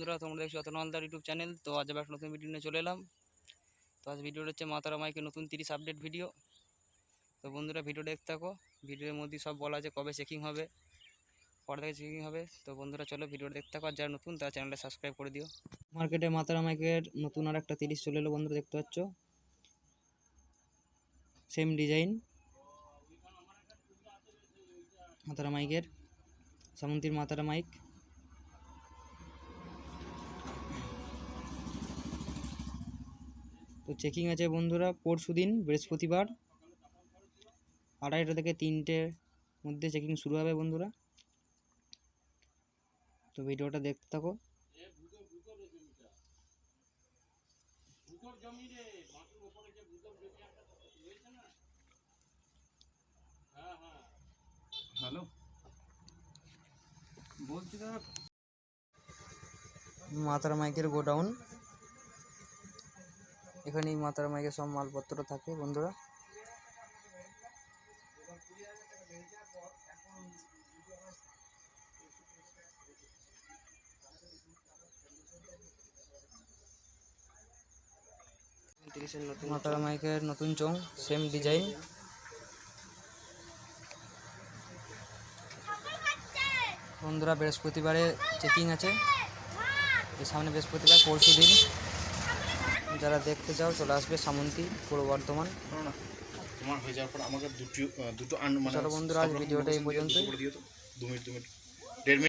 বন্ধুরা, তোমরা দেখছ অতন হালদার ইউটিউব চ্যানেল, তো আজ আবার নতুন ভিডিও নিয়ে চলে এলাম। তো আজ ভিডিওটা হচ্ছে মাতারা মাইকে নতুন তিরিশ আপডেট ভিডিও তো বন্ধুরা ভিডিও দেখতে থাকো। ভিডিওর মধ্যে সব বলা আছে কবে চেকিং হবে কটা থেকে চেকিং হবে। তো বন্ধুরা, চলো ভিডিওটা দেখতে থাকো। আর যারা নতুন, তারা চ্যানেলটা সাবস্ক্রাইব করে দিও। মার্কেটে মাতারা মাইকের নতুন আর একটা তিরিশ চলে এলো, বন্ধুরা, দেখতে পাচ্ছ? সেম ডিজাইন মাতারা মাইকের, সামন্তীর মাতারা মাইক। তো চেকিং আছে বন্ধুরা পরশু দিন বৃহস্পতিবার আড়াইটা থেকে তিনটের মধ্যে চেকিং শুরু হবে বন্ধুরা। তো ভিডিওটা দেখতে থাকো। হ্যালো। বলছি দাদা মাতারা মাইকের গোডাউন। এখানেই মাতারা মাইকের সব মালপত্র থাকে, বন্ধুরা। মাতারা মাইকের নতুন চোং সেম ডিজাইন বন্ধুরা, বৃহস্পতিবারে চেকিং আছে। সামনে বৃহস্পতিবার, পরশু দিন। যারা দেখতে চাও চলে আসবে সামন্তী পূর্ব বর্ধমান। না তোমার হয়ে যাওয়ার পর আমাকে দুটো দুটো আন মানে বন্ধুরা, আজ ভিডিওটা এই দু মিনিট দু মিনিট দেড় মিনিট।